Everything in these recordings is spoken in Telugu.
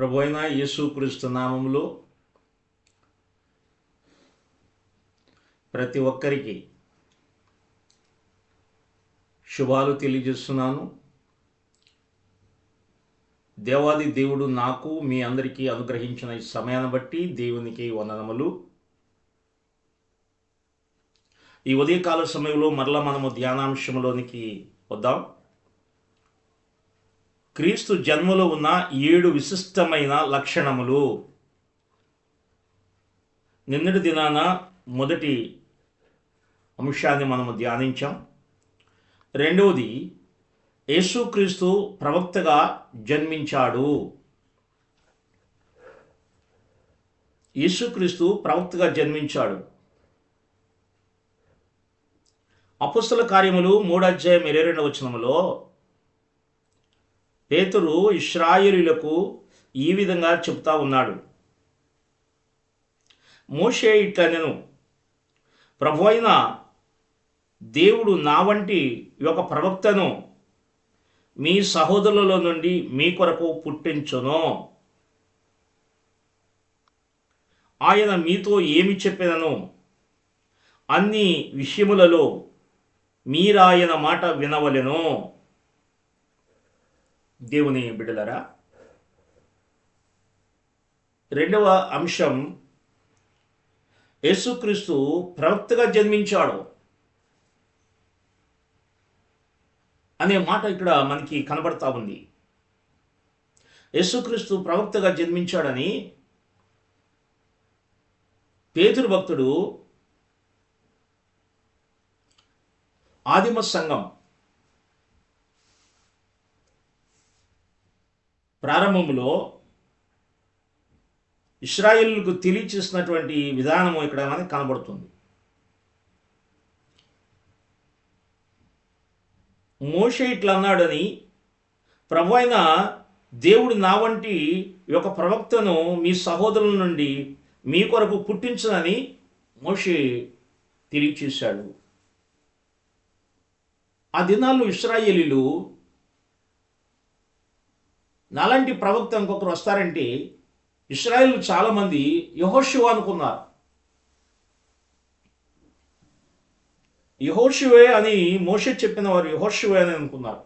ప్రభు అయిన యేసుక్రీస్తు నామంలో ప్రతి ఒక్కరికి శుభాలు తెలియజేస్తున్నాను. దేవాది దేవుడు నాకు మీ అందరికీ అనుగ్రహించిన ఈ సమయాన్ని బట్టి దేవునికి వందనములు. ఈ ఉదయకాల సమయంలో మరలా మనము ధ్యానాంశంలోనికి వద్దాం. క్రీస్తు జన్మలో ఉన్న ఏడు విశిష్టమైన లక్షణములు. నిన్నటి దినాన మొదటి అంశాన్ని మనము ధ్యానించాం. రెండవది యేసుక్రీస్తు ప్రవక్తగా జన్మించాడు. యేసుక్రీస్తు ప్రవక్తగా జన్మించాడు. అపుస్తల కార్యములు మూడు అధ్యాయం ఇరవై రెండు వచనములో పేతురు ఇస్రాయిలులకు ఈ విధంగా చెప్తా ఉన్నాడు. మోషే ఇట్లనెను ప్రభు అయిన దేవుడు నా వంటి ఒక ప్రవక్తను మీ సహోదరుల నుండి మీ కొరకు పుట్టించును. ఆయన మీతో ఏమి చెప్పినను? అన్ని విషయములలో మీరాయన మాట వినవలెను. దేవుని బిడ్డలరా రెండవ అంశం యేసుక్రీస్తు ప్రవక్తగా జన్మించాడు అనే మాట ఇక్కడ మనకి కనబడతా ఉంది. యేసుక్రీస్తు ప్రవక్తగా జన్మించాడని పేతురు భక్తుడు ఆదిమ సంఘం ప్రారంభంలో ఇస్రాయిల్కు తెలియచేసినటువంటి విధానము ఇక్కడ మనకి కనబడుతుంది. మోషే ఇట్లా అన్నాడని ప్రభు అయిన దేవుడు నా వంటి యొక్క ప్రవక్తను మీ సహోదరుల నుండి మీ కొరకు పుట్టించనని మోషే తెలియచేశాడు. ఆ దినాల్లో ఇస్రాయేలీలు నాలాంటి ప్రవక్త ఇంకొకరు వస్తారంటే ఇస్రాయల్ చాలామంది యహోషివ అనుకున్నారు. యహోషివే అని మోషే చెప్పిన వారు యహోషివే అని అనుకున్నారు.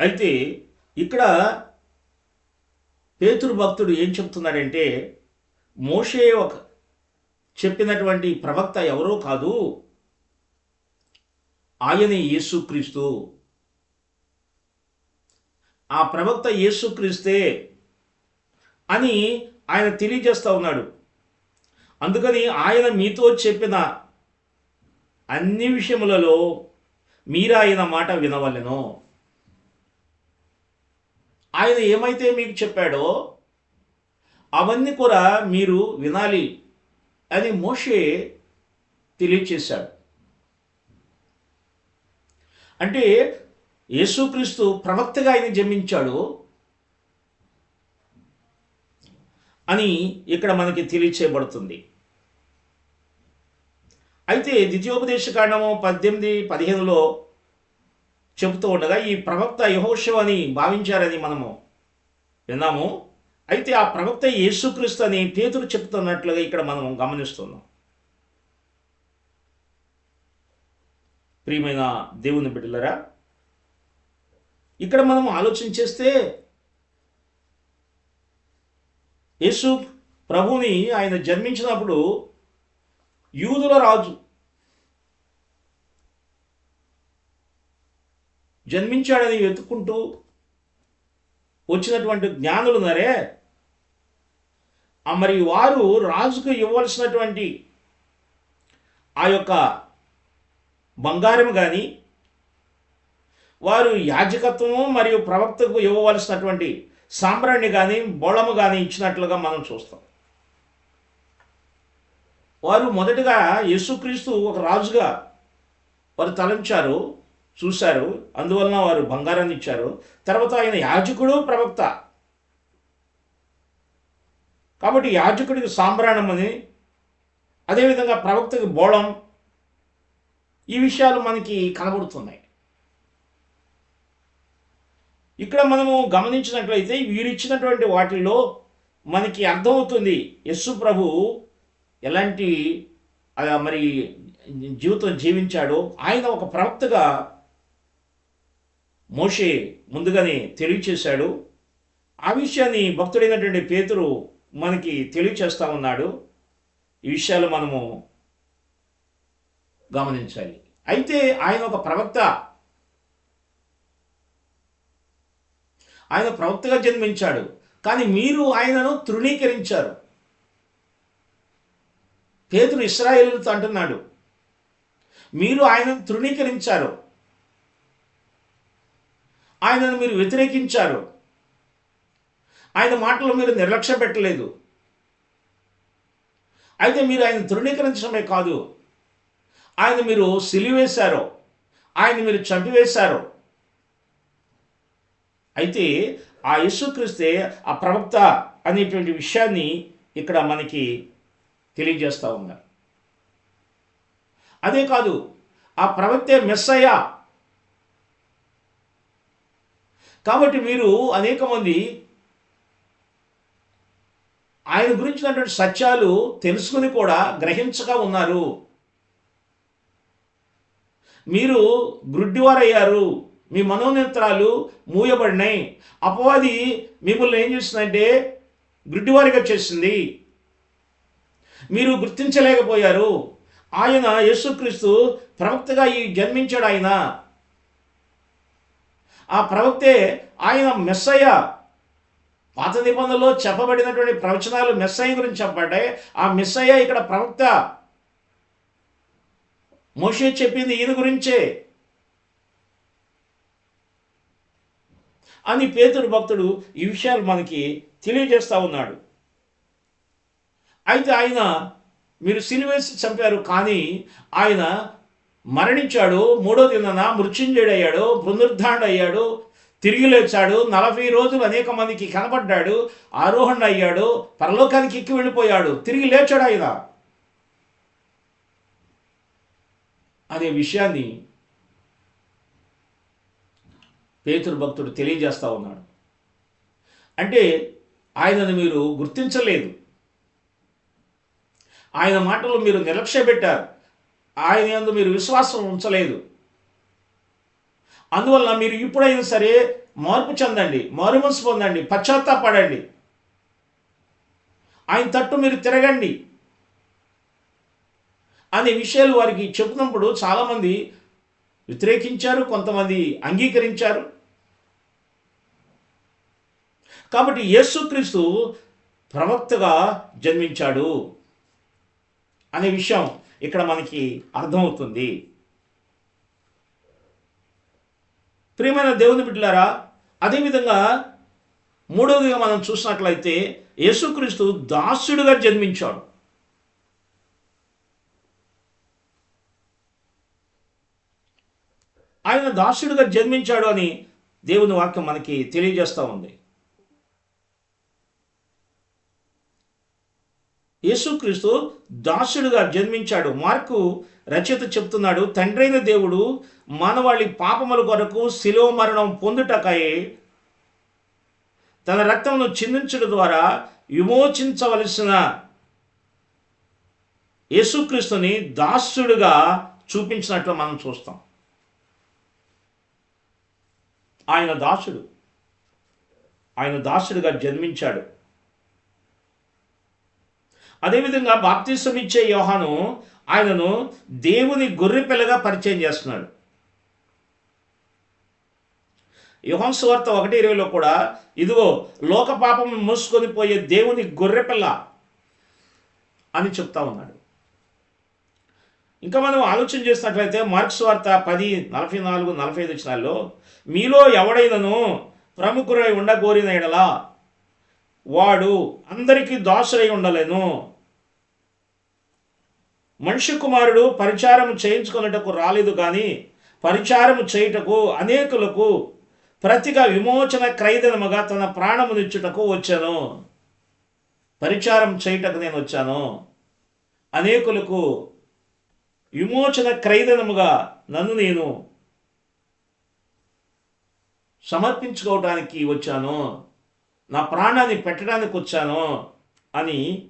అయితే ఇక్కడ పేతురు భక్తుడు ఏం చెప్తున్నాడంటే మోషే ఒక చెప్పినటువంటి ప్రవక్త ఎవరో కాదు ఆయన యేసుక్రీస్తు. ఆ ప్రవక్త యేసుక్రీస్తే అని ఆయన తెలియజేస్తూ ఉన్నాడు. అందుకని ఆయన మీతో చెప్పిన అన్ని విషయములలో మీరు ఆయన మాట వినవలెను. ఆయన ఏమైతే మీకు చెప్పాడో అవన్నీ కూడా మీరు వినాలి అని మోషే తెలియచేశాడు. అంటే యేసుక్రీస్తు ప్రవక్తగా ఆయన జన్మించాడు అని ఇక్కడ మనకి తెలియచేయబడుతుంది. అయితే ద్వితీయోపదేశ కాండము పద్దెనిమిది పదిహేనులో చెబుతూ ఉండగా ఈ ప్రవక్త యహోషం అని భావించారని మనము విన్నాము. అయితే ఆ ప్రవక్త యేసుక్రీస్తు అని పేతురు చెప్తున్నట్లుగా ఇక్కడ మనం గమనిస్తున్నాం. ప్రియమైన దేవుని బిడ్డలరా ఇక్కడ మనం ఆలోచన చేస్తే యేసు ప్రభుని ఆయన జన్మించినప్పుడు యూదుల రాజు జన్మించాడని వెతుక్కుంటూ వచ్చినటువంటి జ్ఞానులు ఉన్నారే? మరి వారు రాజుకు ఇవ్వాల్సినటువంటి ఆ యొక్క బంగారం కానీ వారు యాజకత్వము మరియు ప్రవక్తకు ఇవ్వవలసినటువంటి సాంబ్రాణి కానీ బోళము కానీ ఇచ్చినట్లుగా మనం చూస్తాం. వారు మొదటగా యేసుక్రీస్తు ఒక రాజుగా వారు తలంచారు చూశారు. అందువలన వారు బంగారాన్ని ఇచ్చారు. తర్వాత ఆయన యాజకుడు ప్రవక్త. కాబట్టి యాజకుడికి సాంబ్రాణం అని అదేవిధంగా ప్రవక్తకి బోళం ఈ విషయాలు మనకి కనబడుతున్నాయి. ఇక్కడ మనము గమనించినట్లయితే వీరిచ్చినటువంటి వాటిల్లో మనకి అర్థమవుతుంది యస్సు ప్రభు ఎలాంటి మరి జీవితం జీవించాడో. ఆయన ఒక ప్రవక్తగా మోషే ముందుగానే తెలియచేశాడు. ఆ విషయాన్ని భక్తుడైనటువంటి పేతురు మనకి తెలియచేస్తా ఉన్నాడు. ఈ విషయాలు మనము గమనించాలి. అయితే ఆయన ఒక ప్రవక్త ఆయన ప్రవక్తగా జన్మించాడు. కానీ మీరు ఆయనను తృణీకరించారు. పేతురు ఇస్రాయేలుతో అంటున్నాడు. మీరు ఆయనను తృణీకరించారు. ఆయనను మీరు వ్యతిరేకించారు. ఆయన మాటలు మీరు నిర్లక్ష్య పెట్టలేదు. అయితే మీరు ఆయన తృణీకరించడమే కాదు. ఆయన మీరు సిలివేశారు. ఆయన మీరు చంపివేశారు. అయితే ఆ యేసుక్రీస్తే ఆ ప్రవక్త అనేటువంటి విషయాన్ని ఇక్కడ మనకి తెలియజేస్తూ ఉన్నారు. అదే కాదు ఆ ప్రవక్తే మెస్సయ్య. కాబట్టి మీరు అనేక మంది ఆయన గురించినటువంటి సత్యాలు తెలుసుకుని కూడా గ్రహించగా ఉన్నారు. మీరు గ్రుడ్డివారయ్యారు మీ మనోనేత్రాలు మూయబడినాయి. అపవాది మిమ్మల్ని ఏం చేస్తుందంటే గ్రుడ్డివారిగా చేసింది మీరు గుర్తించలేకపోయారు. ఆయన యేసుక్రీస్తు ప్రవక్తగా ఈ జన్మించాడు ఆయన. ఆ ప్రవక్తే ఆయన మెస్సయ్య. పాత నిబంధనలో చెప్పబడినటువంటి ప్రవచనాలు మెస్సయ్య గురించి చెప్పబడ్డాయి. ఆ మెస్సయ్య ఇక్కడ ప్రవక్త. మోషే చెప్పింది ఈయన గురించే. అని పేతురు భక్తుడు ఈ విషయాలు మనకి తెలియజేస్తూ ఉన్నాడు. అయితే ఆయన మీరు సిలివేసి చంపారు కానీ ఆయన మరణించాడు మూడో దినాన మృత్యుంజయుడయ్యాడు పునరుద్ధారణ అయ్యాడు తిరిగి లేచాడు నలభై రోజులు అనేక మందికి కనబడ్డాడు ఆరోహణ అయ్యాడు పరలోకానికి ఎక్కి వెళ్ళిపోయాడు తిరిగి లేచాడు ఆయన. అనే విషయాన్ని పేతురు భక్తుడు తెలియజేస్తూ ఉన్నాడు. అంటే ఆయనను మీరు గుర్తించలేదు. ఆయన మాటలు మీరు నిర్లక్ష్య పెట్టారు ఆయన ఎందు మీరు విశ్వాసం ఉంచలేదు. అందువల్ల మీరు ఇప్పుడైనా సరే మార్పు చెందండి మారుమనసు పొందండి పశ్చాత్తాపడండి. ఆయన తట్టు మీరు తిరగండి. అనే విషయాలు వారికి చెప్పినప్పుడు చాలామంది వ్యతిరేకించారు కొంతమంది అంగీకరించారు. కాబట్టి యేసుక్రీస్తు ప్రవక్తగా జన్మించాడు అనే విషయం ఇక్కడ మనకి అర్థమవుతుంది. ప్రియమైన దేవుని బిడ్డలారా అదేవిధంగా మూడవదిగా మనం చూసినట్లయితే యేసుక్రీస్తు దాసుడుగా జన్మించాడు. ఆయన దాసుడుగా జన్మించాడు అని దేవుని వాక్యం మనకి తెలియజేస్తూ ఉంది. యేసుక్రీస్తు దాసుడుగా జన్మించాడు. మార్కు రచయిత చెప్తున్నాడు తండ్రైన దేవుడు మానవాళి పాపముల కొరకు శిలువ మరణం పొందుటకై తన రక్తమును చిందించడం ద్వారా విమోచించవలసిన యేసుక్రీస్తుని దాసుడుగా చూపించినట్లు మనం చూస్తాం. ఆయన దాసుడు. ఆయన దాసుడుగా జన్మించాడు. అదేవిధంగా బాప్తిసం ఇచ్చే యోహాను ఆయనను దేవుని గొర్రెపిల్లగా పరిచయం చేస్తున్నాడు. యుహం సువార్త ఒకటి ఇరవైలో కూడా ఇదిగో లోక పాపం మూసుకొని పోయే దేవుని గొర్రెపిల్ల అని చెప్తా ఉన్నాడు. ఇంకా మనం ఆలోచన చేసినట్లయితే మార్క్స్ వార్త పది నలభై నాలుగు నలభై ఐదు వచ్చినాల్లో మీలో ఎవడైనను ప్రముఖురై ఉండగోరిన ఎడలా వాడు అందరికీ దాసులై ఉండలేను. మనిషి కుమారుడు పరిచారము చేయించుకున్నటకు రాలేదు కానీ పరిచారము చేయుటకు అనేకులకు ప్రతిగా విమోచన క్రైదనముగా తన ప్రాణమునిచ్చుటకు వచ్చాను. పరిచారం చేయుటకు నేను వచ్చాను. అనేకులకు విమోచన క్రైదనముగా నన్ను నేను సమర్పించుకోవటానికి వచ్చాను. నా ప్రాణాన్ని పెట్టడానికి వచ్చాను అని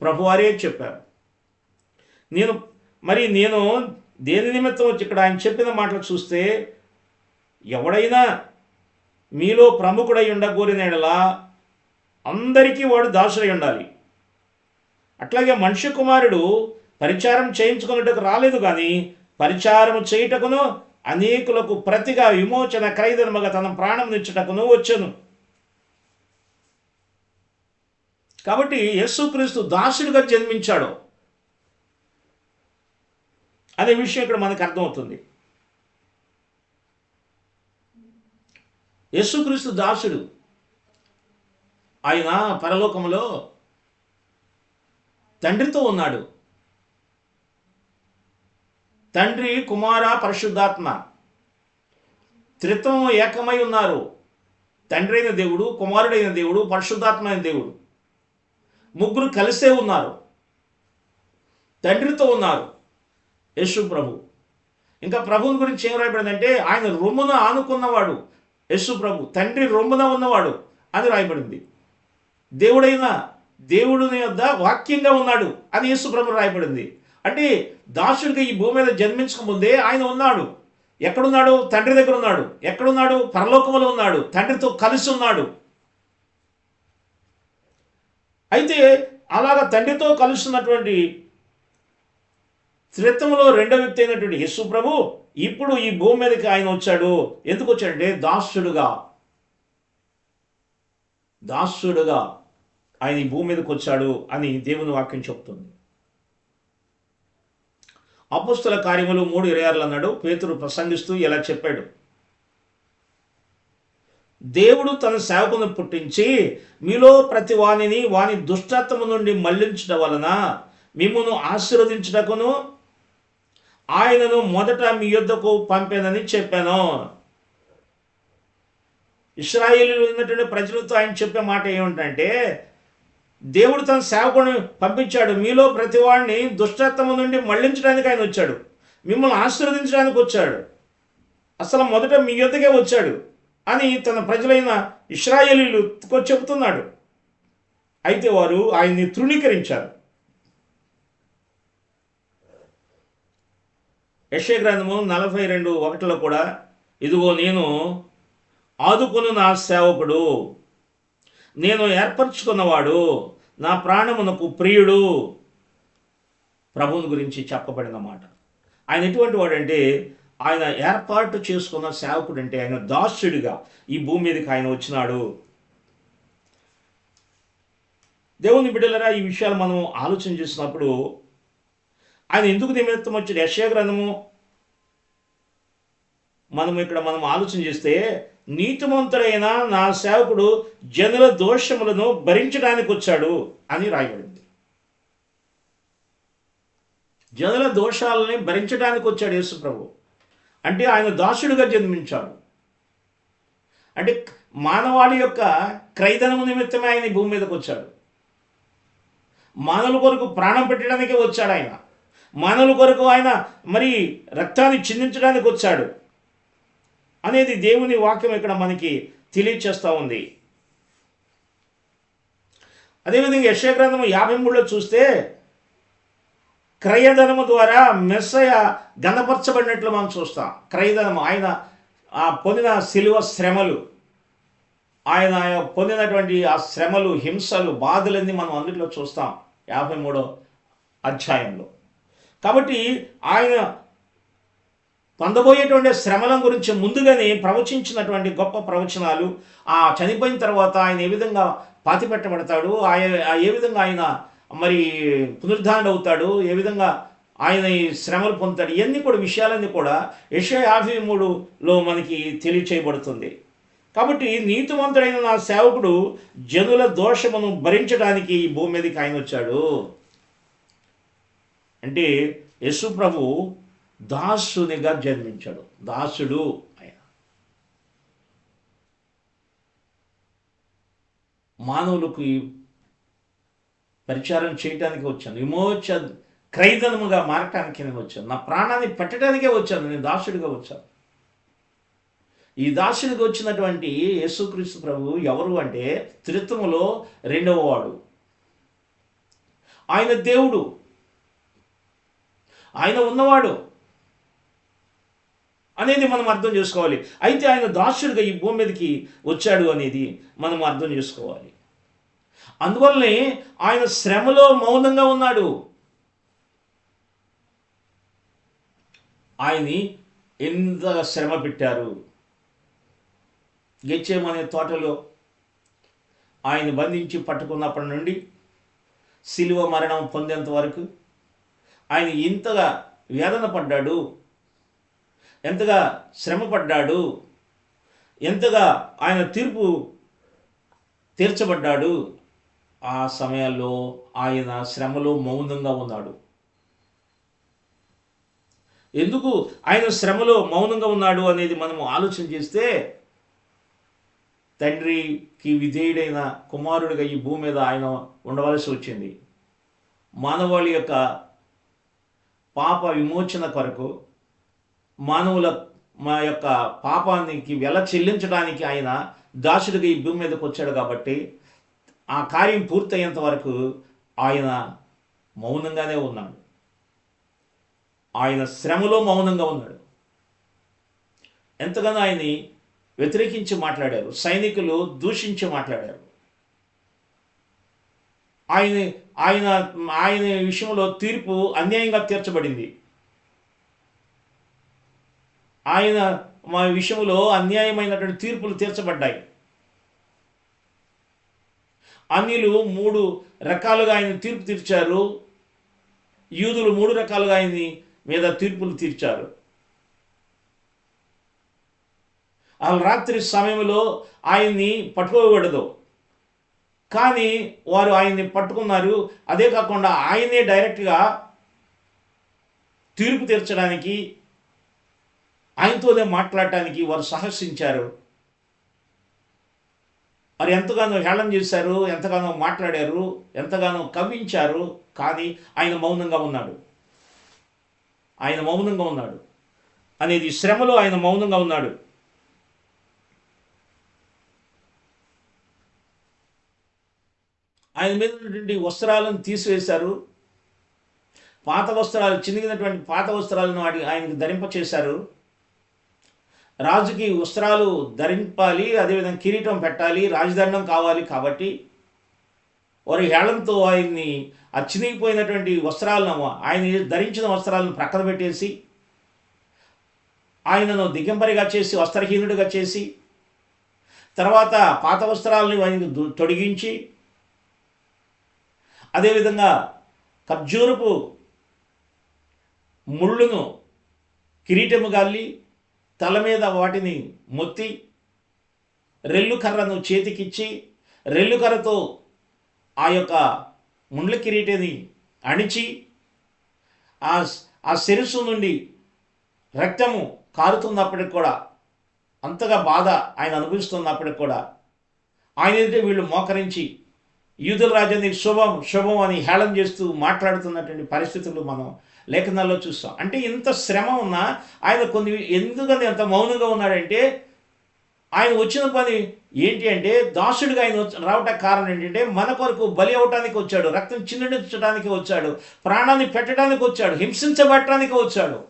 ప్రభువారే చెప్పారు. నేను మరి నేను దేని నిమిత్తం వచ్చి ఇక్కడ ఆయన చెప్పిన మాటలు చూస్తే ఎవడైనా మీలో ప్రముఖుడై ఉండగోరినలా అందరికీ వాడు దాసుడై ఉండాలి. అట్లాగే మనిషి కుమారుడు పరిచారం చేయించుకున్నట్టుకు రాలేదు కానీ పరిచారం చేయుటకును అనేకులకు ప్రతిగా విమోచన క్రైదనముగా తన ప్రాణం నిచ్చుటకును వచ్చను. కాబట్టి యేసుక్రీస్తు దాసుడిగా జన్మించాడు. అనే విషయం ఇక్కడ మనకు అర్థమవుతుంది. యేసుక్రీస్తు దాసుడు. ఆయన పరలోకములో తండ్రితో ఉన్నాడు. తండ్రి కుమార పరిశుద్ధాత్మ. త్రిత్వం ఏకమై ఉన్నారు. తండ్రి అయిన దేవుడు కుమారుడైన దేవుడు పరిశుద్ధాత్మ అయిన దేవుడు. ముగ్గురు కలిసే ఉన్నారు. తండ్రితో ఉన్నారు. యేసు ప్రభు. ఇంకా ప్రభువుని గురించి ఏం రాయబడిందంటే ఆయన రొమ్మున ఆనుకున్నవాడు. యేసు ప్రభు తండ్రి రొమ్మున ఉన్నవాడు అని రాయబడింది. దేవుడైన దేవుడిని యొద్ద వాక్యంగా ఉన్నాడు అని యేసు ప్రభు రాయబడింది. అంటే దాసుడికి ఈ భూమి మీద జన్మించక ముందే ఆయన ఉన్నాడు. ఎక్కడున్నాడు? తండ్రి దగ్గర ఉన్నాడు. ఎక్కడున్నాడు? పరలోకములో ఉన్నాడు. తండ్రితో కలిసి ఉన్నాడు. అయితే అలాగ తండ్రితో కలుస్తున్నటువంటి త్రిత్వంలో రెండో వ్యక్తి అయినటువంటి యేసు ప్రభు ఇప్పుడు ఈ భూమి మీదకి ఆయన వచ్చాడు. ఎందుకు వచ్చాడంటే దాసుడుగా దాసుడుగా ఆయన ఈ భూమి మీదకి వచ్చాడు అని దేవుని వాక్యం చెప్తుంది. అపుస్తుల కార్యములు మూడు ఇరవై ఆరులు అన్నాడు. పేతురు ప్రసంగిస్తూ ఇలా చెప్పాడు. దేవుడు తన సేవకును పుట్టించి మీలో ప్రతి వాణిని వాని దుష్టత్వము నుండి మళ్ళించడం వలన మిమ్మను ఆశీర్వదించుటకును ఆయనను మొదట మీ యుద్ధకు పంపానని చెప్పాను. ఇస్రాయేలు ఉన్నటువంటి ప్రజలతో ఆయన చెప్పే మాట ఏమిటంటే దేవుడు తన సేవకుని పంపించాడు. మీలో ప్రతి వాడిని దుష్టత్వము నుండి మళ్ళించడానికి ఆయన వచ్చాడు. మిమ్మల్ని ఆశీర్వదించడానికి వచ్చాడు. అసలు మొదట మీ యొద్దకే వచ్చాడు. అని తన ప్రజలైన ఇస్రాయేలీలతో చెబుతున్నాడు. అయితే వారు ఆయన్ని తృణీకరించారు. యశగ్రంథము గ్రంథము నలభై రెండు ఒకటిలో కూడా ఇదిగో నేను ఆదుకొను నా సేవకుడు. నేను ఏర్పరచుకున్నవాడు నా ప్రాణమునకు ప్రియుడు. ప్రభువుని గురించి చెప్పబడిన మాట. ఆయన ఎటువంటి వాడంటే ఆయన ఏర్పాటు చేసుకున్న సేవకుడు అంటే ఆయన దాసుడిగా ఈ భూమి మీదకి ఆయన వచ్చినాడు. దేవుని బిడ్డలరా ఈ విషయాలు మనం ఆలోచన చేసినప్పుడు ఆయన ఎందుకు నిమిత్తం వచ్చిన యశయ గ్రంథము మనం ఇక్కడ మనం ఆలోచన చేస్తే నీతిమంతుడైన నా సేవకుడు జనుల దోషములను భరించడానికి వచ్చాడు అని రాయబడింది. జనుల దోషాలని భరించడానికి వచ్చాడు యేసు ప్రభు అంటే ఆయన దాసుడుగా జన్మించాడు. అంటే మానవాళి యొక్క క్రైదనము నిమిత్తమే ఆయన భూమి మీదకి వచ్చాడు. మానవుల కొరకు ప్రాణం పెట్టడానికే వచ్చాడు ఆయన. మానవుల కొరకు ఆయన మరి రక్తాన్ని చిందించడానికి వచ్చాడు. అనేది దేవుని వాక్యం ఇక్కడ మనకి తెలియచేస్తూ ఉంది. అదేవిధంగా యశగ్రంథము యాభై మూడులో చూస్తే క్రయధనము ద్వారా మెస్సయ గణపరచబడినట్లు మనం చూస్తాం. క్రయధనము. ఆయన ఆ పొందిన శిలువ శ్రమలు ఆయన పొందినటువంటి ఆ శ్రమలు హింసలు బాధలన్నీ మనం అందులో చూస్తాం యాభై మూడో అధ్యాయంలో. కాబట్టి ఆయన పొందబోయేటువంటి శ్రమల గురించి ముందుగానే ప్రవచించినటువంటి గొప్ప ప్రవచనాలు ఆ చనిపోయిన తర్వాత ఆయన ఏ విధంగా పాతిపెట్టబడతాడు ఆయన ఏ విధంగా ఆయన మరి పునరుద్ధారణ అవుతాడు ఏ విధంగా ఆయన ఈ శ్రమలు పొందుతాడు ఇవన్నీ కూడా విషయాలన్నీ కూడా యశ యాభై మూడులో మనకి తెలియచేయబడుతుంది. కాబట్టి నీతివంతుడైన నా సేవకుడు జనుల దోషమును భరించడానికి ఈ భూమి మీదకి ఆయన వచ్చాడు. అంటే యశు ప్రభు దాసునిగా జన్మించాడు. దాసుడు ఆయన. మానవులకు పరిచారం చేయటానికి వచ్చాను. విమోచ క్రైదనముగా మారటానికి నేను వచ్చాను. నా ప్రాణాన్ని పెట్టడానికే వచ్చాను. నేను దాసుడిగా వచ్చాను. ఈ దాసుడికి వచ్చినటువంటి యేసుక్రీస్తు ప్రభు ఎవరు అంటే త్రిత్వములో రెండవ వాడు. ఆయన దేవుడు. ఆయన ఉన్నవాడు అనేది మనం అర్థం చేసుకోవాలి. అయితే ఆయన దాసుడిగా ఈ భూమి మీదకి వచ్చాడు అనేది మనం అర్థం చేసుకోవాలి. అందువల్లనే ఆయన శ్రమలో మౌనంగా ఉన్నాడు. ఆయన్ని ఎంత శ్రమ పెట్టారు. గెచ్చేమనే తోటలో ఆయన బంధించి పట్టుకున్నప్పటి నుండి శిలువ మరణం పొందేంత వరకు ఆయన ఇంతగా వేదన పడ్డాడు ఎంతగా శ్రమ పడ్డాడు ఎంతగా ఆయన తీర్పు తీర్చబడ్డాడు ఆ సమయాల్లో ఆయన శ్రమలో మౌనంగా ఉన్నాడు. ఎందుకు ఆయన శ్రమలో మౌనంగా ఉన్నాడు అనేది మనము ఆలోచన చేస్తే తండ్రికి విధేయుడైన కుమారుడిగా ఈ భూమి మీద ఆయన ఉండవలసి వచ్చింది. మానవాళి యొక్క పాప విమోచన కొరకు మానవుల మా యొక్క పాపానికి వెల చెల్లించడానికి ఆయన దాసుడిగా ఈ భూమి మీదకి వచ్చాడు కాబట్టి ఆ కార్యం పూర్తయ్యేంత వరకు ఆయన మౌనంగానే ఉన్నాడు. ఆయన శ్రమలో మౌనంగా ఉన్నాడు. ఎంతగానో ఆయన్ని వ్యతిరేకించి మాట్లాడారు సైనికులు దూషించి మాట్లాడారు. ఆయన ఆయన ఆయన విషయంలో తీర్పు అన్యాయంగా తీర్చబడింది. ఆయన మా విషయంలో అన్యాయమైనటువంటి తీర్పులు తీర్చబడ్డాయి. అన్యులు మూడు రకాలుగా ఆయన తీర్పు తీర్చారు. యూదులు మూడు రకాలుగా ఆయన మీద తీర్పులు తీర్చారు. ఆ రాత్రి సమయంలో ఆయన్ని పట్టుకోకూడదు. కానీ వారు ఆయన్ని పట్టుకున్నారు. అదే కాకుండా ఆయనే డైరెక్ట్గా తీర్పు తీర్చడానికి ఆయనతోనే మాట్లాడటానికి వారు సాహసించారు. మరి ఎంతగానో హేళన చేశారు ఎంతగానో మాట్లాడారు ఎంతగానో కవ్వించారు కానీ ఆయన మౌనంగా ఉన్నాడు. ఆయన మౌనంగా ఉన్నాడు. అనేది శ్రమలో ఆయన మౌనంగా ఉన్నాడు. ఆయన మీద ఉన్నటువంటి వస్త్రాలను తీసివేశారు. పాత వస్త్రాలు చినిగినటువంటి పాత వస్త్రాలను వాటి ఆయనకు ధరింపచేశారు. రాజుకి వస్త్రాలు ధరింపాలి అదేవిధంగా కిరీటం పెట్టాలి రాజదండం కావాలి కాబట్టి వారి హేళంతో ఆయన్ని అచ్చినిగిపోయినటువంటి వస్త్రాలను ఆయన ధరించిన వస్త్రాలను ప్రక్కన పెట్టేసి ఆయనను దిగంబరిగా చేసి వస్త్రహీనుడిగా చేసి తర్వాత పాత వస్త్రాలని ఆయనకు తొడిగించి అదేవిధంగా ఖర్జూరపు ముళ్ళును కిరీటము గాలి తల మీద వాటిని మొత్తి రెల్లు కర్రను చేతికిచ్చి రెల్లు కర్రతో ఆ యొక్క ముండ్ల కిరీటిని అణిచి ఆ ఆ శిరస్సు నుండి రక్తము కారుతున్నప్పటికి కూడా అంతగా బాధ ఆయన అనుభవిస్తున్నప్పటికి కూడా ఆయన ఎదుటే వీళ్ళు మోకరించి యూదుల రాజ్యానికి శుభం శుభం అని హేళం చేస్తూ మాట్లాడుతున్నటువంటి పరిస్థితులు మనం లేఖనాల్లో చూస్తాం. అంటే ఇంత శ్రమ ఉన్నా ఆయన కొన్ని ఎందుకని అంత మౌనంగా ఉన్నాడంటే ఆయన వచ్చిన పని ఏంటి అంటే దాసుడిగా ఆయన వచ్చ- రావటానికి కారణం ఏంటంటే మన కొరకు బలి అవటానికి వచ్చాడు రక్తం చిందించడానికి వచ్చాడు ప్రాణాన్ని పెట్టడానికి వచ్చాడు హింసించబట్టడానికి వచ్చాడు.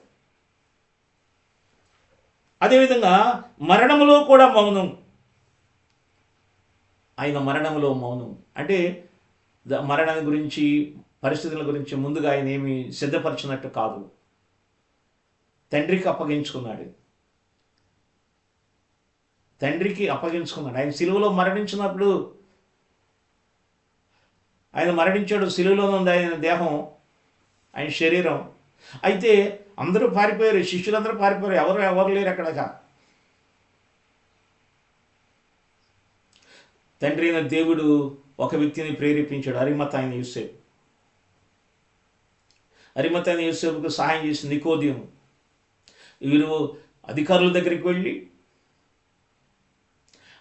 అదేవిధంగా మరణములో కూడా మౌనం. ఆయన మరణములో మౌనం. అంటే మరణాన్ని గురించి పరిస్థితుల గురించి ముందుగా ఆయన ఏమి సిద్ధపరిచినట్టు కాదు. తండ్రికి అప్పగించుకున్నాడు. తండ్రికి అప్పగించుకున్నాడు. ఆయన సిలువలో మరణించినప్పుడు ఆయన మరణించాడు. సిలువలో ఉంది ఆయన దేహం ఆయన శరీరం. అయితే అందరూ పారిపోయారు. శిష్యులందరూ పారిపోయారు. ఎవరు ఎవరు లేరు అక్కడ. తండ్రి అయిన దేవుడు ఒక వ్యక్తిని ప్రేరేపించాడు. అరిమత ఆయన యూసేపు. అరిమతైన యూసేపుకు సహాయం చేసింది నికోదియం వీరు అధికారుల దగ్గరికి వెళ్ళి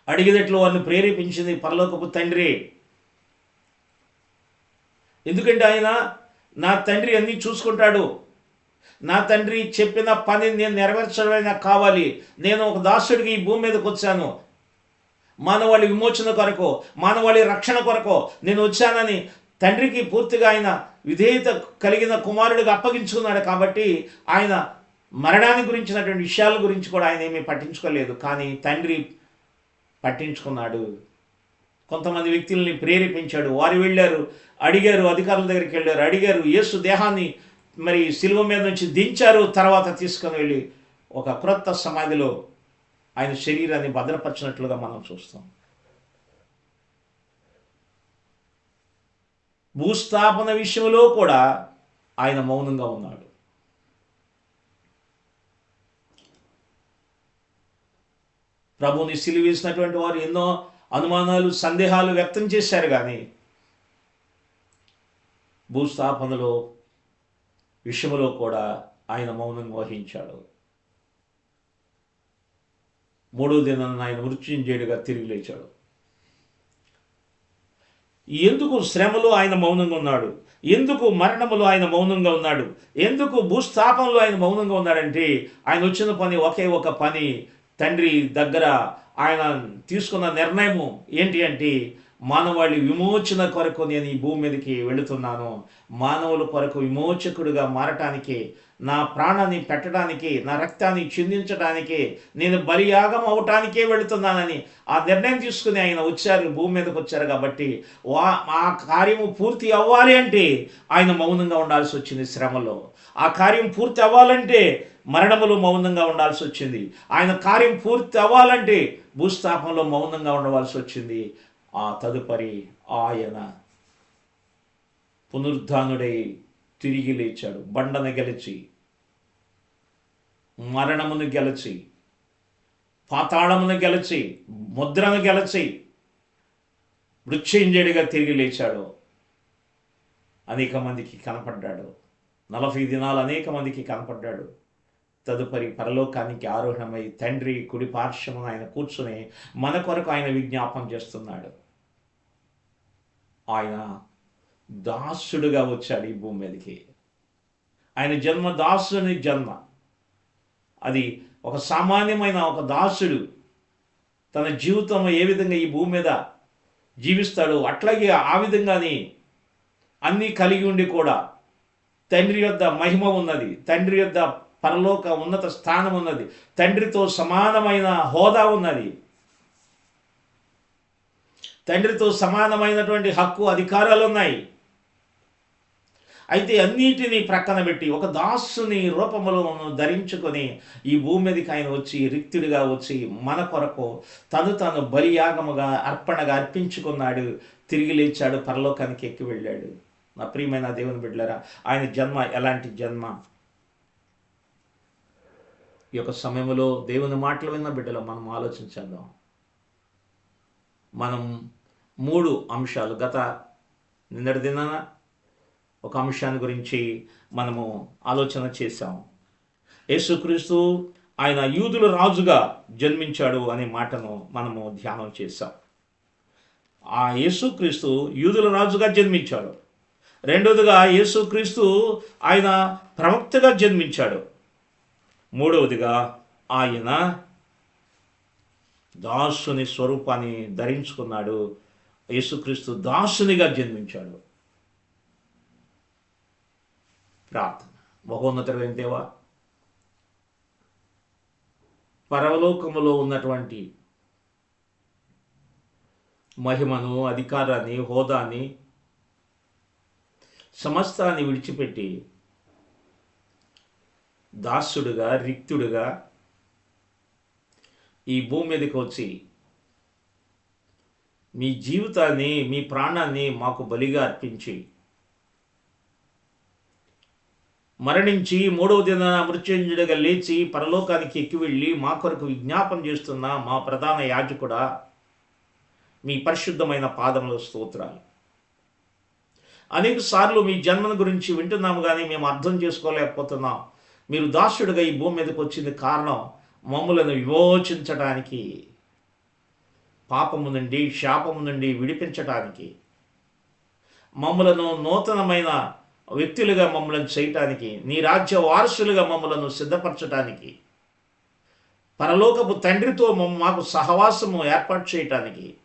అడిగినట్లు వారిని ప్రేరేపించింది పరలోకపు తండ్రి. ఎందుకంటే ఆయన నా తండ్రి అన్నీ చూసుకుంటాడు. నా తండ్రి చెప్పిన పని నేను నెరవేర్చడమైనా కావాలి. నేను ఒక దాసుడికి ఈ భూమి మీదకి వచ్చాను. మానవాళి విమోచన కొరకు మానవాళి రక్షణ కొరకు నేను వచ్చానని తండ్రికి పూర్తిగా ఆయన విధేయత కలిగిన కుమారుడిగా అప్పగించుకున్నాడు కాబట్టి ఆయన మరణాన్ని గురించినటువంటి విషయాల గురించి కూడా ఆయన ఏమీ పట్టించుకోలేదు. కానీ తండ్రి పట్టించుకున్నాడు. కొంతమంది వ్యక్తుల్ని ప్రేరేపించాడు. వారు వెళ్ళారు అడిగారు అధికారుల దగ్గరికి వెళ్ళారు అడిగారు యేసు దేహాన్ని మరి శిల్వ మీద నుంచి దించారు తర్వాత తీసుకొని వెళ్ళి ఒక క్రొత్త సమాధిలో ఆయన శరీరాన్ని భద్రపరిచినట్లుగా మనం చూస్తాం. భూస్థాపన విషయంలో కూడా ఆయన మౌనంగా ఉన్నాడు. ప్రభుని సిలివేసినటువంటి వారు ఎన్నో అనుమానాలు సందేహాలు వ్యక్తం చేశారు కానీ భూస్థాపనలో విషయంలో కూడా ఆయన మౌనం వహించాడు. మూడో దినాన్ని ఆయన మృత్యుంజయుడిగా తిరిగి లేచాడు. ఎందుకు శ్రమలో ఆయన మౌనంగా ఉన్నాడు? ఎందుకు మరణములో ఆయన మౌనంగా ఉన్నాడు? ఎందుకు భూస్థాపంలో ఆయన మౌనంగా ఉన్నాడంటే ఆయన వచ్చిన పని ఒకే ఒక పని. తండ్రి దగ్గర ఆయన తీసుకున్న నిర్ణయము ఏంటి అంటే మానవాళి విమోచన కొరకు నేను ఈ భూమి మీదకి వెళుతున్నాను. మానవుల కొరకు విమోచకుడిగా మారటానికి నా ప్రాణాన్ని పెట్టడానికి నా రక్తాన్ని చిందించడానికి నేను బలియాగం అవటానికే వెళుతున్నానని ఆ నిర్ణయం తీసుకుని ఆయన వచ్చారు భూమి మీదకి వచ్చారు కాబట్టి వా ఆ కార్యము పూర్తి అవ్వాలి అంటే ఆయన మౌనంగా ఉండాల్సి వచ్చింది శ్రమలో. ఆ కార్యం పూర్తి అవ్వాలంటే మరణములు మౌనంగా ఉండాల్సి వచ్చింది. ఆయన కార్యం పూర్తి అవ్వాలంటే భూస్థాపంలో మౌనంగా ఉండవలసి వచ్చింది. ఆ తదుపరి ఆయన పునరుద్ధానుడై తిరిగి లేచాడు. బండను గెలిచి మరణమును గెలిచి పాతాళమును గెలిచి ముద్రను గెలిచి మృత్యుంజయుడిగా తిరిగి లేచాడు. అనేక మందికి కనపడ్డాడు. నలభై దినాలు అనేక మందికి కనపడ్డాడు. తదుపరి పరలోకానికి ఆరోహణమై తండ్రి కుడి పార్శ్వమున ఆయన కూర్చుని మన కొరకు ఆయన విజ్ఞాపం చేస్తున్నాడు. ఆయన దాసుడుగా వచ్చాడు ఈ భూమి మీదకి. ఆయన జన్మ దాసుని జన్మ. అది ఒక సామాన్యమైన ఒక దాసుడు తన జీవితం ఏ విధంగా ఈ భూమి మీద జీవిస్తాడో అట్లాగే ఆ విధంగానే అన్నీ కలిగి ఉండి కూడా తండ్రి యొద్ద మహిమ ఉన్నది. తండ్రి యొద్ద పరలోక ఉన్నత స్థానం ఉన్నది. తండ్రితో సమానమైన హోదా ఉన్నది. తండ్రితో సమానమైనటువంటి హక్కు అధికారాలు ఉన్నాయి. అయితే అన్నిటినీ ప్రక్కన పెట్టి ఒక దాసుని రూపములో ధరించుకొని ఈ భూమి మీదకి ఆయన వచ్చి రిక్తుడిగా వచ్చి మన కొరకు తను తను బలియాగముగా అర్పణగా అర్పించుకున్నాడు. తిరిగి లేచాడు పరలోకానికి ఎక్కి వెళ్ళాడు. నా ప్రియమైన దేవుని బిడ్డలరా ఆయన జన్మ ఎలాంటి జన్మ? ఈ యొక్క సమయంలో దేవుని మాటలు విన్న బిడ్డలో మనం ఆలోచించేద్దాం. మనం మూడు అంశాలు గత నిన్నటి దినాన ఒక అంశాన్ని గురించి మనము ఆలోచన చేశాం. యేసుక్రీస్తు ఆయన యూదుల రాజుగా జన్మించాడు అనే మాటను మనము ధ్యానం చేశాం. ఆ యేసుక్రీస్తు యూదుల రాజుగా జన్మించాడు. రెండవదిగా యేసుక్రీస్తు ఆయన ప్రవక్తగా జన్మించాడు. మూడవదిగా ఆయన దాసుని స్వరూపాన్ని ధరించుకున్నాడు. యేసుక్రీస్తు దాసునిగా జన్మించాడు. ప్రార్థన. మహోన్నతుడైన దేవా పరలోకములో ఉన్నటువంటి మహిమను అధికారాన్ని హోదాని సమస్తాన్ని విడిచిపెట్టి దాసుడుగా రిక్తుడుగా ఈ భూమి మీదకి వచ్చి మీ జీవితాన్ని మీ ప్రాణాన్ని మాకు బలిగా అర్పించి మరణించి మూడవ దిన మృత్యుంజుడిగా లేచి పరలోకానికి ఎక్కి వెళ్ళి మా కొరకు విజ్ఞాపం చేస్తున్న మా ప్రధాన యాజకుడా మీ పరిశుద్ధమైన పాదముల స్తోత్రాలు. అనేక సార్లు మీ జన్మను గురించి వింటున్నాము కానీ మేము అర్థం చేసుకోలేకపోతున్నాం. మీరు దాసుడుగా ఈ భూమి మీదకి వచ్చింది కారణం మమ్ములను విమోచించడానికి పాపము నుండి శాపము నుండి విడిపించటానికి. మమ్మలను నూతనమైన వ్యక్తులుగా మమ్మల్ని చేయటానికి నీ రాజ్య వారసులుగా మమ్మలను సిద్ధపరచటానికి పరలోకపు తండ్రితో మాకు సహవాసము ఏర్పాటు చేయటానికి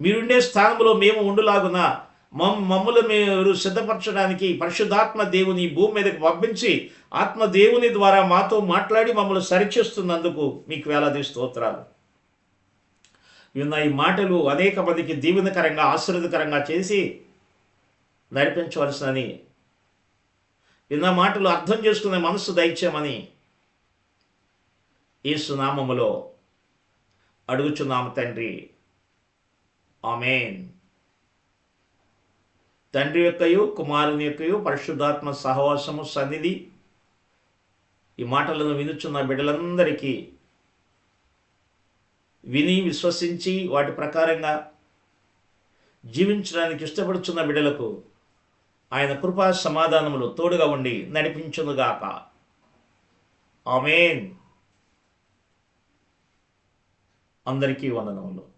మీరుండే స్థానంలో మేము ఉండులాగున మమ్ మమ్మల్ని మీరు సిద్ధపరచడానికి పరిశుద్ధాత్మ దేవుని భూమి మీదకి పంపించి ఆత్మ దేవుని ద్వారా మాతో మాట్లాడి మమ్మల్ని సరిచేస్తున్నందుకు మీకు వేలాది స్తోత్రాలు. విన్న ఈ మాటలు అనేక మందికి దీవెనకరంగా ఆశీర్వదకరంగా చేసి నడిపించవలసినని. విన్న మాటలు అర్థం చేసుకునే మనస్సు దయచేయమని సునామములో అడుగుచున్నాము తండ్రి. ఆమెన్. తండ్రి యొక్కయు కుమారుని యొక్కయు పరిశుద్ధాత్మ సహవాసము సన్నిధి. ఈ మాటలను వినుచున్న బిడ్డలందరికీ విని విశ్వసించి వాటి ప్రకారంగా జీవించడానికి ఇష్టపడుచున్న బిడ్డలకు ఆయన కృపా సమాధానములు తోడుగా ఉండి నడిపించునుగాక. ఆమెన్. అందరికీ వందనములు.